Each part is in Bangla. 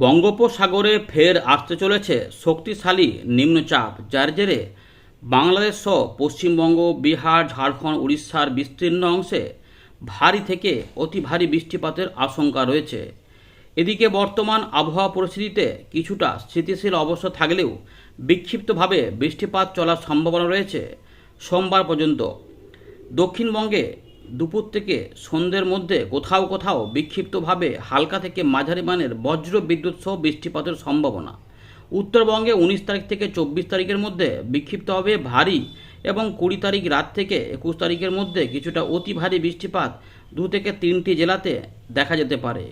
বঙ্গোপসাগরে ফের আসতে চলেছে শক্তিশালী নিম্নচাপ, যার জেরে বাংলাদেশ সহ পশ্চিমবঙ্গ, বিহার, ঝাড়খণ্ড, উড়িষ্যার বিস্তীর্ণ অংশে ভারী থেকে অতি ভারী বৃষ্টিপাতের আশঙ্কা রয়েছে। এদিকে বর্তমান আবহাওয়া পরিস্থিতিতে কিছুটা স্থিতিশীল অবস্থা থাকলেও বিক্ষিপ্তভাবে বৃষ্টিপাত চলার সম্ভাবনা রয়েছে। সোমবার পর্যন্ত দক্ষিণবঙ্গে দুপুর থেকে সন্ধ্যের মধ্যে কোথাও কোথাও বিক্ষিপ্তভাবে হালকা থেকে মাঝারি মানের বজ্র বিদ্যুৎ সহ বৃষ্টিপাতের সম্ভাবনা। উত্তরবঙ্গে উনিশ তারিখ থেকে চব্বিশ তারিখের মধ্যে বিক্ষিপ্তভাবে ভারী এবং কুড়ি তারিখ রাত থেকে একুশ তারিখের মধ্যে কিছুটা অতি ভারী বৃষ্টিপাত দু থেকে তিনটি জেলাতে দেখা যেতে পারে।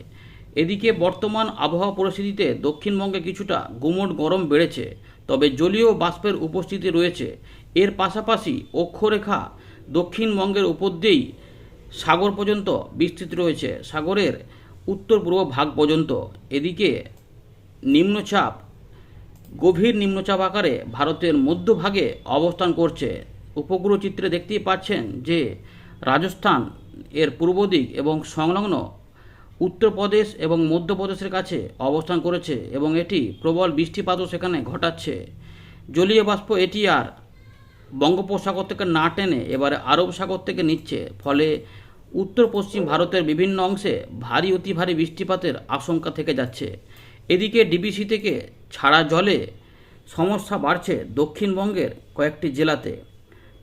এদিকে বর্তমান আবহাওয়া পরিস্থিতিতে দক্ষিণবঙ্গে কিছুটা গুমট গরম বেড়েছে, তবে জলীয় বাষ্পের উপস্থিতি রয়েছে। এর পাশাপাশি অক্ষরেখা দক্ষিণবঙ্গের উপর দিয়েই সাগর পর্যন্ত বিস্তৃত রয়েছে। সাগরের উত্তর পূর্ব ভাগ পর্যন্ত। এদিকে নিম্নচাপ, গভীর নিম্নচাপ আকারে ভারতের মধ্যভাগে অবস্থান করছে। উপগ্রহ চিত্রে দেখতেই পাচ্ছেন যে রাজস্থান এর পূর্ব দিক এবং সংলগ্ন উত্তরপ্রদেশ এবং মধ্যপ্রদেশের কাছে অবস্থান করেছে এবং এটি প্রবল বৃষ্টিপাতও সেখানে ঘটাচ্ছে। জলীয় বাষ্প এটি আর বঙ্গোপসাগর থেকে না টেনে এবারে আরব সাগর থেকে নিচ্ছে, ফলে উত্তর পশ্চিম ভারতের বিভিন্ন অংশে ভারী, অতি ভারী বৃষ্টিপাতের আশঙ্কা থেকে যাচ্ছে। এদিকে ডিবিসি থেকে ছাড়া জলে সমস্যা বাড়ছে দক্ষিণবঙ্গের কয়েকটি জেলাতে।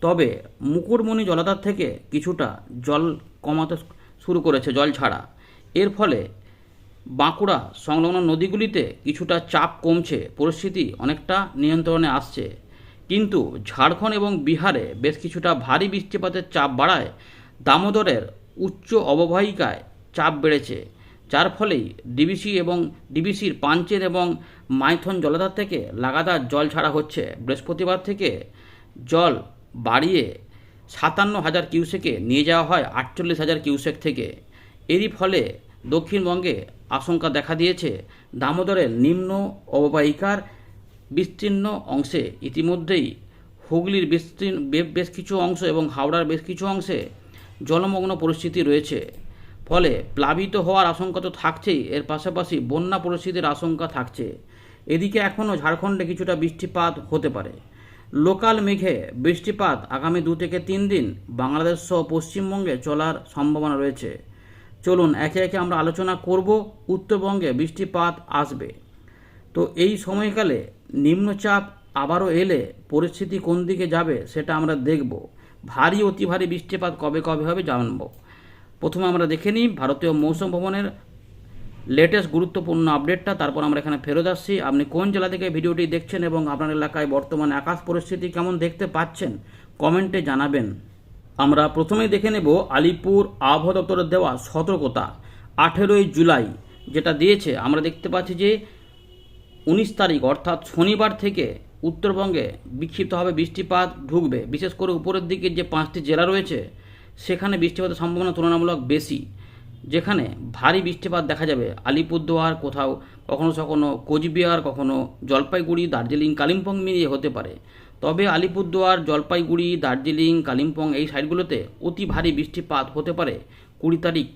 তবে মুকুটমণি জলাধার থেকে কিছুটা জল কমাতে শুরু করেছে জল ছাড়া। এর ফলে বাঁকুড়া সংলগ্ন নদীগুলিতে কিছুটা চাপ কমছে, পরিস্থিতি অনেকটা নিয়ন্ত্রণে আসছে। কিন্তু ঝাড়খণ্ড এবং বিহারে বেশ কিছুটা ভারী বৃষ্টিপাতের চাপ বাড়ায় দামোদরের উচ্চ অববাহিকায় চাপ বেড়েছে, যার ফলেই ডিবিসি এবং ডিবিসির পাঞ্চের এবং মাইথন জলাধার থেকে লাগাতার জল ছাড়া হচ্ছে। বৃহস্পতিবার থেকে জল বাড়িয়ে সাতান্ন হাজার কিউসেকে নিয়ে যাওয়া হয় আটচল্লিশ হাজার কিউসেক থেকে। এরই ফলে দক্ষিণবঙ্গে আশঙ্কা দেখা দিয়েছে দামোদরের নিম্ন অববাহিকার বিস্তীর্ণ অংশে। ইতিমধ্যেই হুগলির বিস্তীর্ণ বেশ কিছু অংশ এবং হাওড়ার বেশ কিছু অংশে জলমগ্ন পরিস্থিতি রয়েছে। ফলে প্লাবিত হওয়ার আশঙ্কা তো থাকছেই, এর পাশাপাশি বন্যা পরিস্থিতির আশঙ্কা থাকছে। এদিকে এখনও ঝাড়খণ্ডে কিছুটা বৃষ্টিপাত হতে পারে। লোকাল মেঘে বৃষ্টিপাত আগামী দু থেকে তিন দিন বাংলাদেশ সহ পশ্চিমবঙ্গে চলার সম্ভাবনা রয়েছে। চলুন, একে একে আমরা আলোচনা করব, উত্তরবঙ্গে বৃষ্টিপাত আসবে। তো এই সময়কালে নিম্নচাপ আবারও এলে পরিস্থিতি কোন দিকে যাবে সেটা আমরা দেখব। ভারী, অতি ভারী বৃষ্টিপাত কবে কবে হবে জানব। প্রথমে আমরা দেখে নিই ভারতীয় মৌসুম ভবনের লেটেস্ট গুরুত্বপূর্ণ আপডেটটা তারপর আমরা এখানে ফেরত আসছি। আপনি কোন জেলা থেকে ভিডিওটি দেখছেন এবং আপনার এলাকায় বর্তমানে আকাশ পরিস্থিতি কেমন দেখতে পাচ্ছেন কমেন্টে জানাবেন। আমরা প্রথমেই দেখে নেব আলিপুর আবহাওয়া দপ্তরের দেওয়া সতর্কতা। আঠেরোই জুলাই যেটা দিয়েছে, আমরা দেখতে পাচ্ছি যে উনিশ তারিখ, অর্থাৎ শনিবার থেকে উত্তরবঙ্গে বিক্ষিপ্তভাবে বৃষ্টিপাত ঢুকবে। বিশেষ করে উপরের দিকে যে পাঁচটি জেলা রয়েছে, সেখানে বৃষ্টিপাতের সম্ভাবনা তুলনামূলক বেশি, যেখানে ভারী বৃষ্টিপাত দেখা যাবে। আলিপুরদুয়ার কোথাও কখনো কখনো কোচবিহার, কখনো জলপাইগুড়ি, দার্জিলিং, কালিম্পং মিলিয়ে হতে পারে। তবে আলিপুরদুয়ার, জলপাইগুড়ি, দার্জিলিং, কালিম্পং এই সাইডগুলোতে অতি ভারী বৃষ্টিপাত হতে পারে কুড়ি তারিখ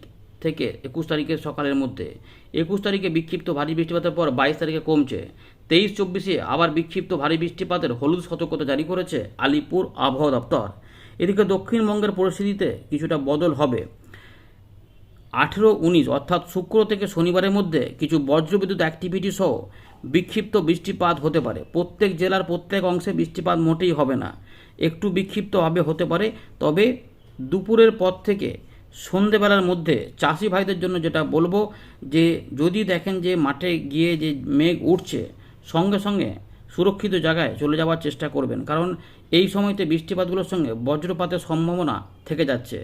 থেকে একুশ তারিখের সকালের মধ্যে। একুশ তারিখে বিক্ষিপ্ত ভারী বৃষ্টিপাতের পর বাইশ তারিখে কমছে। তেইশ চব্বিশে আবার বিক্ষিপ্ত ভারী বৃষ্টিপাতের হলুদ সতর্কতা জারি করেছে আলিপুর আবহাওয়া দপ্তর। এদিকে দক্ষিণবঙ্গের পরিস্থিতিতে কিছুটা বদল হবে। আঠেরো উনিশ, অর্থাৎ শুক্র থেকে শনিবারের মধ্যে কিছু বজ্রবিদ্যুৎ অ্যাক্টিভিটি সহ বিক্ষিপ্ত বৃষ্টিপাত হতে পারে। প্রত্যেক জেলার প্রত্যেক অংশে বৃষ্টিপাত মোটেই হবে না। একটু বিক্ষিপ্তভাবে হতে পারে। তবে দুপুরের পর থেকে সন্ধেবেলার মধ্যে চাষি ভাইদের জন্য যেটা বলব যে, যদি দেখেন যে মাঠে গিয়ে যে মেঘ উঠছে সঙ্গে সঙ্গে সুরক্ষিত জায়গায় চলে যাওয়ার চেষ্টা করবেন। কারণ এই সময়তে বৃষ্টিপাতগুলোর সঙ্গে বজ্রপাতের সম্ভাবনা থেকে যাচ্ছে।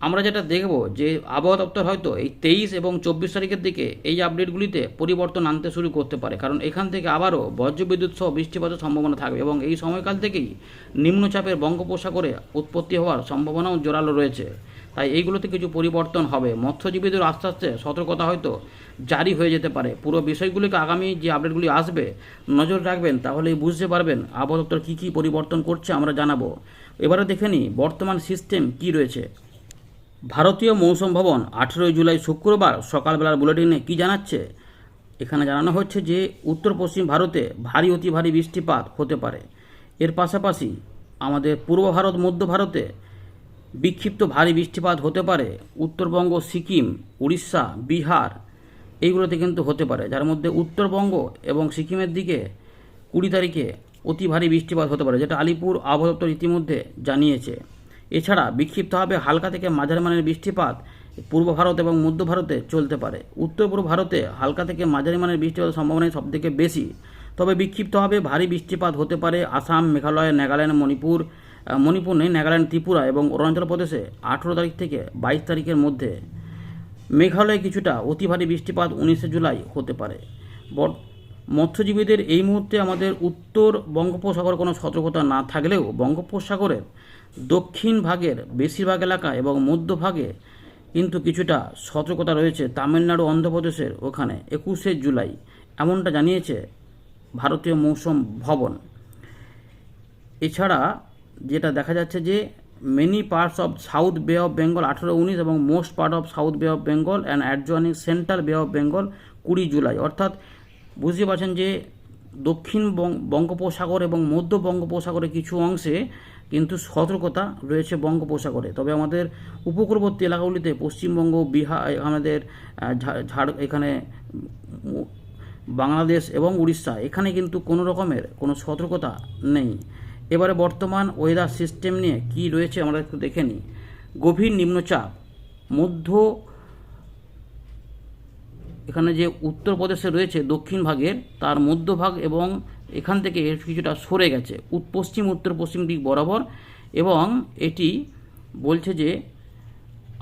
আমরা যেটা দেখব যে আবহাওয়া দপ্তর হয়তো এই তেইশ এবং চব্বিশ তারিখের দিকে এই আপডেটগুলিতে পরিবর্তন আনতে শুরু করতে পারে। কারণ এখান থেকে আবারও বজ্রবিদ্যুৎ সহ বৃষ্টিপাতের সম্ভাবনা থাকবে এবং এই সময়কাল থেকেই নিম্নচাপের বঙ্গোপসাগরে উৎপত্তি হওয়ার সম্ভাবনাও জোরালো রয়েছে। তাই এইগুলোতে কিছু পরিবর্তন হবে। মৎস্যজীবীদের আস্তে আস্তে সতর্কতা হয়তো জারি হয়ে যেতে পারে। পুরো বিষয়গুলিকে আগামী যে আপডেটগুলি আসবে, নজর রাখবেন, তাহলেই বুঝতে পারবেন আবহাওয়া কী কী পরিবর্তন করছে আমরা জানাব। এবারে দেখে নিই বর্তমান সিস্টেম কী রয়েছে। ভারতীয় মৌসুম ভবন আঠেরোই জুলাই শুক্রবার সকালবেলার বুলেটিনে কি জানাচ্ছে? এখানে জানানো হচ্ছে যে উত্তর পশ্চিম ভারতে ভারী, অতি ভারী বৃষ্টিপাত হতে পারে। এর পাশাপাশি আমাদের পূর্ব ভারত, মধ্য ভারতে বিক্ষিপ্ত ভারী বৃষ্টিপাত হতে পারে উত্তরবঙ্গ, সিকিম, উড়িষ্যা, বিহার, এইগুলোতে কিন্তু হতে পারে। যার মধ্যে উত্তরবঙ্গ এবং সিকিমের দিকে কুড়ি তারিখে অতি ভারী বৃষ্টিপাত হতে পারে, যেটা আলিপুর আবহাওয়া দপ্তর ইতিমধ্যে জানিয়েছে। এছাড়া বিক্ষিপ্তভাবে হালকা থেকে মাঝারি মানের বৃষ্টিপাত পূর্ব ভারত এবং মধ্য ভারতে চলতে পারে। উত্তর পূর্ব ভারতে হালকা থেকে মাঝারি মানের বৃষ্টিপাতের সম্ভাবনা সবথেকে বেশি। তবে বিক্ষিপ্তভাবে ভারী বৃষ্টিপাত হতে পারে আসাম, মেঘালয়, নাগাল্যান্ড, মণিপুর মণিপুর নেই নাগাল্যান্ড, ত্রিপুরা এবং অরুণাচল প্রদেশে আঠেরো তারিখ থেকে বাইশ তারিখের মধ্যে মেঘালয়ে কিছুটা অতি ভারী বৃষ্টিপাত উনিশে জুলাই হতে পারে। মৎস্যজীবীদের এই মুহূর্তে আমাদের উত্তর বঙ্গোপসাগর কোনো সতর্কতা না থাকলেও বঙ্গোপসাগরের দক্ষিণ ভাগের বেশিরভাগ এলাকা এবং মধ্যভাগে কিন্তু কিছুটা সতর্কতা রয়েছে তামিলনাড়ু, অন্ধ্রপ্রদেশের ওখানে একুশে জুলাই। এমনটা জানিয়েছে ভারতীয় মৌসুম ভবন। এছাড়া যেটা দেখা যাচ্ছে যে many parts of south bay of Bengal আঠেরো উনিশ এবং most part of south bay of Bengal and adjoining central bay of Bengal কুড়ি জুলাই। অর্থাৎ বুঝতে পারছেন যে দক্ষিণ বঙ্গোপসাগর এবং মধ্য বঙ্গোপসাগরের কিছু অংশে কিন্তু সতর্কতা রয়েছে বঙ্গোপসাগরে। তবে আমাদের উপকূলবর্তী এলাকাগুলিতে পশ্চিমবঙ্গ, বিহার আমাদের ঝাড় এখানে বাংলাদেশ এবং উড়িষ্যা, এখানে কিন্তু কোনো রকমের কোনো সতর্কতা নেই। এবারে বর্তমান ওয়েদার সিস্টেম নিয়ে কি রয়েছে আমরা একটু দেখে নিই। গভীর নিম্নচাপ, মধ্য এখানে যে উত্তরপ্রদেশে রয়েছে দক্ষিণ ভাগের, তার মধ্যভাগ এবং এখান থেকে কিছুটা সরে গেছে। পশ্চিম উত্তর পশ্চিম দিক বরাবর এবং এটি বলছে যে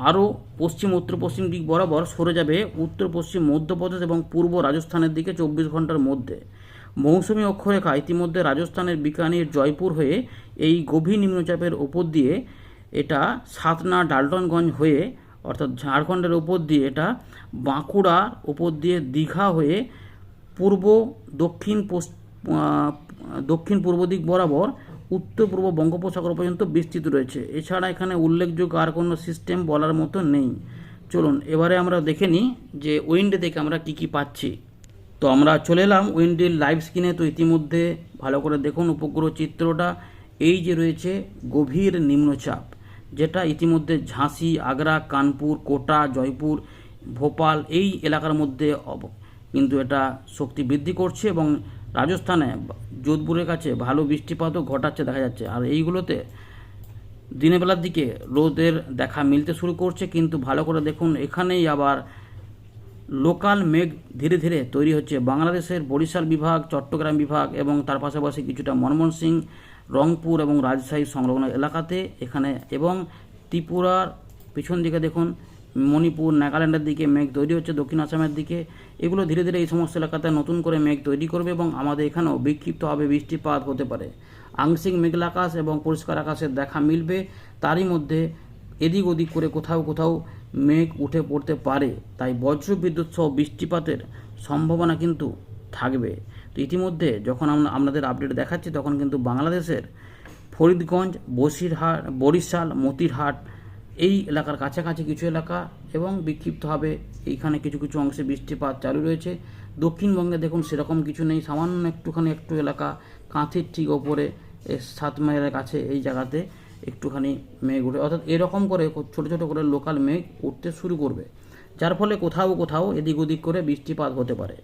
আরও পশ্চিম উত্তর পশ্চিম দিক বরাবর সরে যাবে উত্তর পশ্চিম মধ্যপ্রদেশ এবং পূর্ব রাজস্থানের দিকে চব্বিশ ঘণ্টার মধ্যে। মৌসুমী অক্ষরেখা ইতিমধ্যে রাজস্থানের বিকানির জয়পুর হয়ে এই গভীর নিম্নচাপের ওপর দিয়ে এটা সাতনা ডালটনগঞ্জ হয়ে, অর্থাৎ ঝাড়খণ্ডের ওপর দিয়ে এটা বাঁকুড়ার ওপর দিয়ে দীঘা হয়ে পূর্ব দক্ষিণ দক্ষিণ পূর্ব দিক বরাবর উত্তর পূর্ব বঙ্গোপসাগর পর্যন্ত বিস্তৃত রয়েছে। এছাড়া এখানে উল্লেখযোগ্য আর কোনো সিস্টেম বলার মতো নেই। চলুন, এবারে আমরা দেখে নিই যে উইন্ডে থেকে আমরা কি কি পাচ্ছি। তো আমরা চলে এলাম উইন্ডের লাইভ স্ক্রিনে তো ইতিমধ্যে ভালো করে দেখুন উপগ্রহ চিত্রটা। এই যে রয়েছে গভীর নিম্নচাপ, যেটা ইতিমধ্যে ঝাঁসি, আগ্রা, কানপুর, কোটা, জয়পুর, ভোপাল এই এলাকার মধ্যে কিন্তু এটা শক্তি বৃদ্ধি করছে এবং রাজস্থানে যোধপুরের কাছে ভালো বৃষ্টিপাতও ঘটাচ্ছে দেখা যাচ্ছে। আর এইগুলোতে দিনের বেলার দিকে রোদের দেখা মিলতে শুরু করছে, কিন্তু ভালো করে দেখুন এখানেই আবার লোকাল মেঘ ধীরে ধীরে তৈরি হচ্ছে। বাংলাদেশের বরিশাল বিভাগ, চট্টগ্রাম বিভাগ এবং তার পাশাপাশি কিছুটা ময়মনসিংহ রংপুর এবং রাজশাহী সংলগ্ন এলাকাতে এখানে এবং ত্রিপুরার পিছন দিকে দেখুন, মণিপুর, নাগাল্যান্ডের দিকে মেঘ তৈরি হচ্ছে, দক্ষিণ আসামের দিকে। এগুলো ধীরে ধীরে এই সমস্ত এলাকাতে নতুন করে মেঘ তৈরি করবে এবং আমাদের এখানেও বিক্ষিপ্তভাবে বৃষ্টিপাত হতে পারে। আংশিক মেঘলা আকাশ এবং পরিষ্কার আকাশের দেখা মিলবে। তারই মধ্যে এদিক ওদিক করে কোথাও কোথাও মেঘ উঠে পড়তে পারে, তাই বজ্র বিদ্যুৎ সহ বৃষ্টিপাতের সম্ভাবনা কিন্তু থাকবে। তো ইতিমধ্যে যখন আমরা আপনাদের আপডেট দেখাচ্ছি, তখন কিন্তু বাংলাদেশের ফরিদগঞ্জ, বসিরহাট, বরিশাল, মতিরহাট এই এলাকার কাছাকাছি কিছু এলাকা এবং বিক্ষিপ্তভাবে এইখানে কিছু কিছু অংশে বৃষ্টিপাত চালু রয়েছে। দক্ষিণবঙ্গে দেখুন সেরকম কিছু নেই, সামান্য একটুখানি একটু এলাকা, কাঁথির ঠিক ওপরে সাত মাইলের কাছে এই জায়গাতে একটুখানি মেঘ উঠে, অর্থাৎ এরকম করে ছোট ছোট করে লোকাল মেঘ উঠতে শুরু করবে। যার ফলে কোথাও কোথাও এদিক ওদিক করে বৃষ্টিপাত হতে পারে।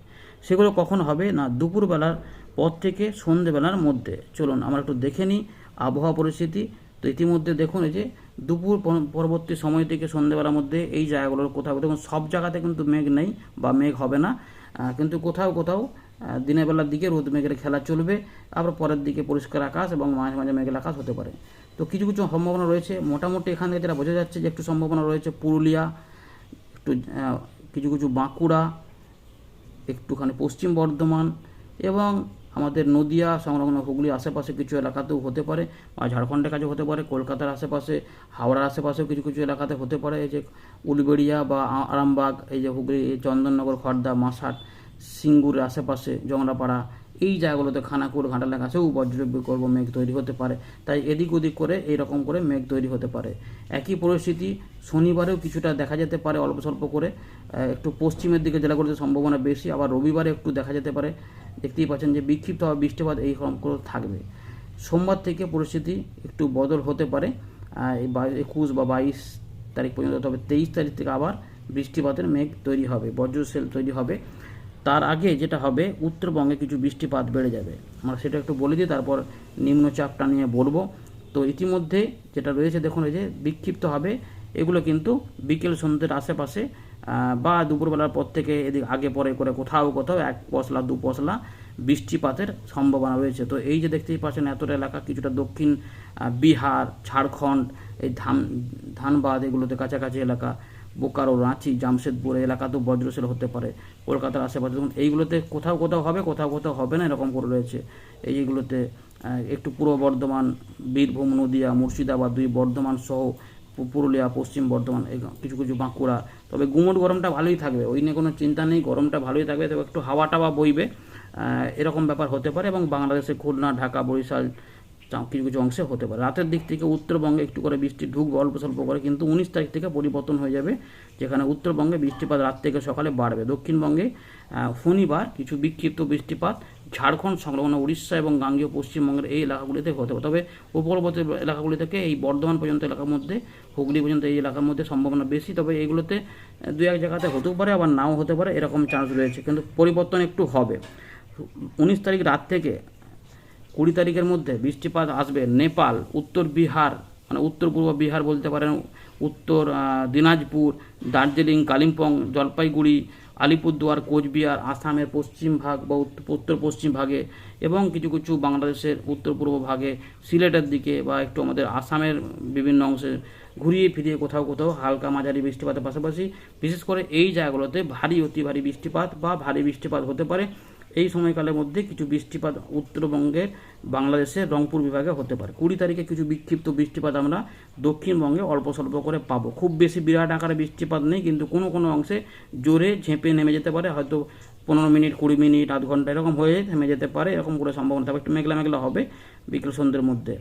সেগুলো কখন হবে না, দুপুরবেলার পর থেকে সন্ধেবেলার মধ্যে। চলুন, আমরা একটু দেখে নিই আবহাওয়া পরিস্থিতি। তো ইতিমধ্যে দেখুন এই যে দুপুর পর- পরবর্তী সময় থেকে সন্ধেবেলার মধ্যে এই জায়গাগুলোর কোথাও, দেখুন সব জায়গাতে কিন্তু মেঘ নেই বা মেঘ হবে না। কিন্তু কোথাও কোথাও দিনের বেলার দিকে রোদ মেঘের খেলা চলবে, আবার পরের দিকে পরিষ্কার আকাশ এবং মাঝে মাঝে মেঘের আকাশ হতে পারে। তো কিছু কিছু সম্ভাবনা রয়েছে। মোটামুটি এখান থেকে যেটা বোঝা যাচ্ছে যে একটু সম্ভাবনা রয়েছে পুরুলিয়া, একটু কিছু কিছু বাঁকুড়া, একটুখানি পশ্চিম বর্ধমান এবং আমাদের নদিয়া, সংলগ্ন হুগলি আশেপাশে কিছু এলাকাতেও হতে পারে বা ঝাড়খণ্ডের কাছে হতে পারে, কলকাতার আশেপাশে, হাওড়ার আশেপাশেও কিছু কিছু এলাকাতে হতে পারে। এই যে উলবেড়িয়া বা আরামবাগ, এই যে হুগলি, চন্দননগর খড়দা মাসাট সিঙ্গুরের আশেপাশে জংড়াপাড়া এই জায়গাগুলোতে খানাকুর ঘাটালের কাছেও বজ্র বিকল্প মেঘ তৈরি হতে পারে। তাই এদিক ওদিক করে এই রকম করে মেঘ তৈরি হতে পারে। একই পরিস্থিতি শনিবারেও কিছুটা দেখা যেতে পারে অল্প স্বল্প করে। একটু পশ্চিমের দিকে জেলাগুলোতে সম্ভাবনা বেশি, আবার রবিবারে একটু দেখা যেতে পারে। দেখতেই পাচ্ছেন যে বিক্ষিপ্ত হওয়া, বৃষ্টিপাত এই রকম করে থাকবে। সোমবার থেকে পরিস্থিতি একটু বদল হতে পারে। একুশ বা বাইশ তারিখ পর্যন্ত, তবে তেইশ তারিখ থেকে আবার বৃষ্টিপাতের মেঘ তৈরি হবে বজ্র সেল তৈরি হবে। তার আগে যেটা হবে, উত্তরবঙ্গে কিছু বৃষ্টিপাত বেড়ে যাবে। আমরা সেটা একটু বলে দিই, তারপর নিম্নচাপটা নিয়ে বলব। তো ইতিমধ্যে যেটা রয়েছে, দেখুন এই যে বিক্ষিপ্ত হবে, এগুলো কিন্তু বিকেল সন্ধ্যের আশেপাশে বা দুপুরবেলার পর থেকে এদিক আগে পরে করে কোথাও কোথাও এক পশলা, দু পশলা বৃষ্টিপাতের সম্ভাবনা রয়েছে। তো এই যে দেখতেই পাচ্ছেন, এতটা এলাকা কিছুটা দক্ষিণ বিহার, ঝাড়খণ্ড, এই ধান, ধানবাদ এগুলোতে কাছাকাছি এলাকা। বোকারো রাঁচি, জামশেদপুর এলাকাতেও বজ্রশেল হতে পারে, কলকাতার আশেপাশে। দেখুন, এইগুলোতে কোথাও কোথাও হবে, কোথাও কোথাও হবে না এরকম করে রয়েছে। এইগুলোতে একটু পূর্ব বর্ধমান, বীরভূম, নদিয়া, মুর্শিদাবাদ, দুই বর্ধমান সহ পুরুলিয়া, পশ্চিম বর্ধমান কিছু কিছু বাঁকুড়া। তবে গুমট গরমটা ভালোই থাকবে, ওই নিয়ে কোনো চিন্তা নেই, গরমটা ভালোই থাকবে, তবে একটু হাওয়া টাওয়া বইবে এরকম ব্যাপার হতে পারে এবং বাংলাদেশে খুলনা, ঢাকা, বরিশাল কিছু কিছু অংশে হতে পারে। রাতের দিক থেকে উত্তরবঙ্গে একটু করে বৃষ্টি ঢুকবে, অল্প স্বল্প করে, কিন্তু উনিশ তারিখ থেকে পরিবর্তন হয়ে যাবে, যেখানে উত্তরবঙ্গে বৃষ্টিপাত রাত থেকে সকালে বাড়বে। দক্ষিণবঙ্গে শনিবার কিছু বিক্ষিপ্ত বৃষ্টিপাত, ঝাড়খণ্ড সংলগ্ন উড়িষ্যা এবং গাঙ্গীয় পশ্চিমবঙ্গের এই এলাকাগুলিতে হতে পারে। তবে উপকূলবর্তী এলাকাগুলি থেকে এই বর্ধমান পর্যন্ত এলাকার মধ্যে, হুগলি পর্যন্ত এই এলাকার মধ্যে সম্ভাবনা বেশি। তবে এইগুলোতে দু এক জায়গাতে হতেও পারে, আবার নাও হতে পারে, এরকম চান্স রয়েছে, কিন্তু পরিবর্তন একটু হবে। উনিশ তারিখ রাত থেকে কুড়ি তারিখের মধ্যে বৃষ্টিপাত আসবে নেপাল, উত্তর বিহার মানে উত্তর পূর্ব বিহার বলতে পারেন, উত্তর দিনাজপুর, দার্জিলিং, কালিম্পং, জলপাইগুড়ি, আলিপুরদুয়ার, কোচবিহার, আসামের পশ্চিম ভাগ বা উত্ত- উত্তর পশ্চিম ভাগে এবং কিছু কিছু বাংলাদেশের উত্তর পূর্ব ভাগে সিলেটের দিকে বা একটু আমাদের আসামের বিভিন্ন অংশে ঘুরিয়ে ফিরিয়ে কোথাও কোথাও হালকা মাঝারি বৃষ্টিপাতের পাশাপাশি, বিশেষ করে এই জায়গাগুলোতে ভারী, অতি ভারী বৃষ্টিপাত বা ভারী বৃষ্টিপাত হতে পারে। এই সময়কালের মধ্যে কিছু বৃষ্টিপাত উত্তরবঙ্গের বাংলাদেশের রংপুর বিভাগে হতে পারে। কুড়ি তারিখে কিছু বিক্ষিপ্ত বৃষ্টিপাত আমরা দক্ষিণবঙ্গে অল্প স্বল্প করে পাবো। খুব বেশি বিরাট আকারে বৃষ্টিপাত নেই, কিন্তু কোনো কোনো অংশে জোরে ঝেঁপে নেমে যেতে পারে। হয়তো পনেরো মিনিট, কুড়ি মিনিট, আধ ঘণ্টা এরকম হয়ে থেমে যেতে পারে, এরকম করে সম্ভাবনা থাকবে। একটু মেঘলা মেঘলা হবে বিকেল সন্ধ্যের মধ্যে,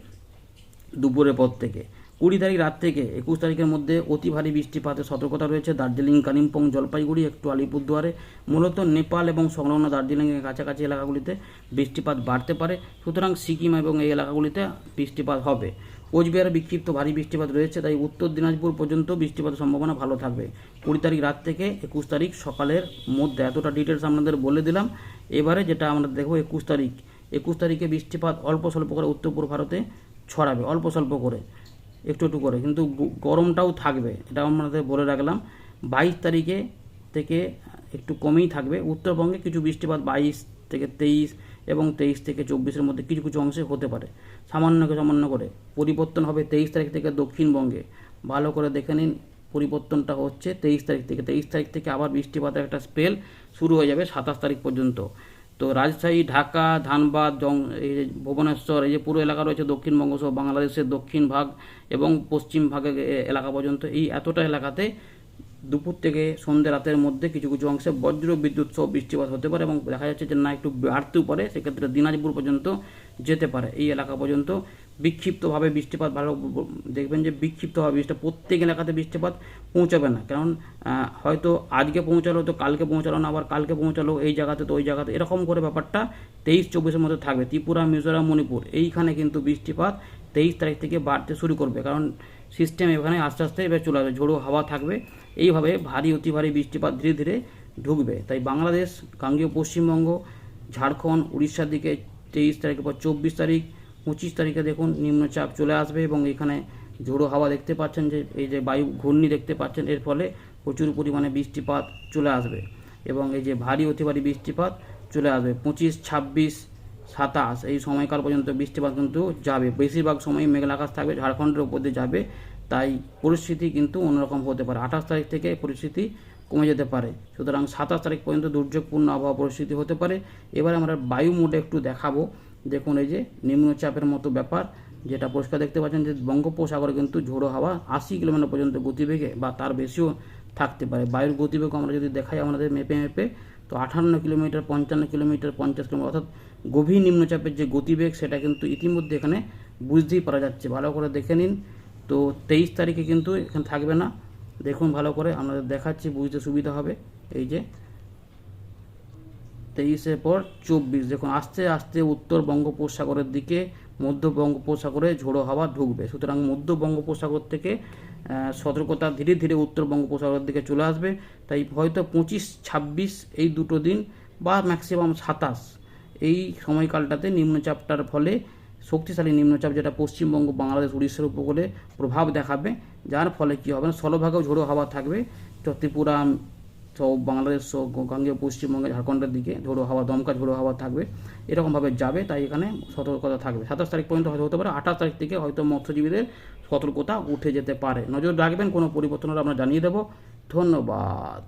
দুপুরের পর থেকে। কুড়ি তারিখ রাত থেকে একুশ তারিখের মধ্যে অতি ভারী বৃষ্টিপাতের সতর্কতা রয়েছে দার্জিলিং, কালিম্পং, জলপাইগুড়ি, একটু আলিপুরদুয়ারে। মূলত নেপাল এবং সংলগ্ন দার্জিলিংয়ের কাছাকাছি এলাকাগুলিতে বৃষ্টিপাত বাড়তে পারে। সুতরাং সিকিম এবং এই এলাকাগুলিতে বৃষ্টিপাত হবে। কোচবিহারে বিক্ষিপ্ত ভারী বৃষ্টিপাত রয়েছে, তাই উত্তর দিনাজপুর পর্যন্ত বৃষ্টিপাতের সম্ভাবনা ভালো থাকবে। কুড়ি তারিখ রাত থেকে একুশ তারিখ সকালের মধ্যে, এতটা ডিটেলস আপনাদের বলে দিলাম। এবারে যেটা আমরা দেখব একুশ তারিখ। একুশ তারিখে বৃষ্টিপাত অল্প স্বল্প করে উত্তর পূর্ব ভারতে ছড়াবে, অল্প স্বল্প করে। একটু একটু করে। কিন্তু গরমটাও থাকবে, এটা আমাদের বলে রাখলাম। বাইশ তারিখে থেকে একটু কমেই থাকবে। উত্তরবঙ্গে কিছু বৃষ্টিপাত বাইশ থেকে তেইশ এবং তেইশ থেকে চব্বিশের মধ্যে কিছু কিছু অংশে হতে পারে। সামান্য সামান্য করে। পরিবর্তন হবে তেইশ তারিখ থেকে দক্ষিণবঙ্গে। ভালো করে দেখে নিন, পরিবর্তনটা হচ্ছে তেইশ তারিখ থেকে। তেইশ তারিখ থেকে আবার বৃষ্টিপাতের একটা স্পেল শুরু হয়ে যাবে সাতাশ তারিখ পর্যন্ত। তো রাজশাহী, ঢাকা, ধানবাদ, জং এই ভুবনেশ্বর, এই যে পুরো এলাকা রয়েছে দক্ষিণবঙ্গ সহ বাংলাদেশের দক্ষিণ ভাগ এবং পশ্চিম ভাগে এলাকা পর্যন্ত। এই এতটা এলাকাতে দুপুর থেকে সন্ধ্যে রাতের মধ্যে কিছু কিছু অংশে বজ্র বিদ্যুৎ সহ বৃষ্টিপাত হতে পারে এবং দেখা যাচ্ছে যে না একটু বাড়তেও পারে, সেক্ষেত্রে দিনাজপুর পর্যন্ত যেতে পারে। এই এলাকা পর্যন্ত বিক্ষিপ্তভাবে বৃষ্টিপাত ভালো দেখবেন যে বিক্ষিপ্তভাবে বৃষ্টি, প্রত্যেক এলাকাতে বৃষ্টিপাত পৌঁছাবে না। কারণ হয়তো আজকে পৌঁছালো তো কালকে পৌঁছালো না, আবার কালকে পৌঁছালো এই জায়গাতে তো ওই জায়গাতে, এরকম করে ব্যাপারটা তেইশ চব্বিশের মধ্যে থাকবে। ত্রিপুরা, মিজোরাম, মণিপুর, এইখানে কিন্তু বৃষ্টিপাত তেইশ তারিখ থেকে বাড়তে শুরু করবে। কারণ সিস্টেম এখানে আস্তে আস্তে এবার চলে আসবে, ঝোড়ো হাওয়া থাকবে। এইভাবে ভারী, অতি ভারী বৃষ্টিপাত ধীরে ধীরে ঢুকবে। তাই বাংলাদেশ, গাঙ্গীয় পশ্চিমবঙ্গ, ঝাড়খণ্ড, উড়িষ্যার দিকে তেইশ তারিখের পর চব্বিশ তারিখ পঁচিশ তারিখে দেখুন নিম্নচাপ চলে আসবে এবং এখানে ঝোড়ো হাওয়া দেখতে পাচ্ছেন যে, এই যে বায়ু ঘূর্ণি দেখতে পাচ্ছেন, এর ফলে প্রচুর পরিমাণে বৃষ্টিপাত চলে আসবে এবং এই যে ভারী অতি বৃষ্টিপাত চলে আসবে। পঁচিশ, ছাব্বিশ, সাতাশ, এই সময়কাল পর্যন্ত বৃষ্টিপাত কিন্তু যাবে। বেশিরভাগ সময় মেঘলা আকাশ থাকবে, ঝাড়খণ্ডের উপর দিয়ে যাবে, তাই পরিস্থিতি কিন্তু অন্যরকম হতে পারে। আঠাশ তারিখ থেকে পরিস্থিতি কমে যেতে পারে। সুতরাং সাতাশ তারিখ পর্যন্ত দুর্যোগপূর্ণ আবহাওয়া পরিস্থিতি হতে পারে। এবার আমরা বায়ু মোডে একটু দেখাবো। দেখুন এই যে নিম্নচাপের মতো ব্যাপার, যেটা পরিষ্কার দেখতে পাচ্ছেন যে বঙ্গোপসাগরে কিন্তু ঝোড়ো হাওয়া আশি কিলোমিটার পর্যন্ত গতিবেগে বা তার বেশিও থাকতে পারে। বায়ুর গতিবেগ আমরা যদি দেখাই আমাদের মেপে মেপে, তো আঠান্ন কিলোমিটার, পঞ্চান্ন কিলোমিটার, পঞ্চাশ কিলোমিটার, অর্থাৎ গভীর নিম্নচাপের যে গতিবেগ, সেটা কিন্তু ইতিমধ্যে এখানে বুঝতেই পারা যাচ্ছে। ভালো করে দেখে নিন। তো তেইশ তারিখে কিন্তু এখানে থাকবে না। দেখুন ভালো করে আমাদের দেখাচ্ছি, বুঝতে সুবিধা হবে। এই যে তেইশের পর চব্বিশ। দেখুন, আস্তে আস্তে উত্তর বঙ্গোপসাগরের দিকে, মধ্য বঙ্গোপসাগরে ঝোড়ো হাওয়া ঢুকবে। সুতরাং মধ্য বঙ্গোপসাগর থেকে সতর্কতা ধীরে ধীরে উত্তর বঙ্গোপসাগরের দিকে চলে আসবে। তাই হয়তো পঁচিশ, ছাব্বিশ এই দুটো দিন বা ম্যাক্সিমাম সাতাশ এই সময়কালটাতে নিম্নচাপটার ফলে, শক্তিশালী নিম্নচাপ যেটা পশ্চিমবঙ্গ, বাংলাদেশ, উড়িষ্যার উপকূলে প্রভাব দেখাবে। যার ফলে কী হবে না স্থলভাগেও ঝোড়ো হাওয়া থাকবে। ত্রিপুরা সব বাংলাদেশ সহ গাঙ্গেয় পশ্চিমবঙ্গে ঝাড়খণ্ডের দিকে ঝোড়ো হাওয়া, দমকা ঝোড়ো হাওয়া থাকবে। এরকমভাবে যাবে, তাই এখানে সতর্কতা থাকবে। সাতাশ তারিখ পর্যন্ত হয়তো হতে পারে, আঠাশ তারিখ থেকে হয়তো মৎস্যজীবীদের সতর্কতা উঠে যেতে পারে। নজর রাখবেন, কোনো পরিবর্তন হলে আমরা জানিয়ে দেবো। ধন্যবাদ।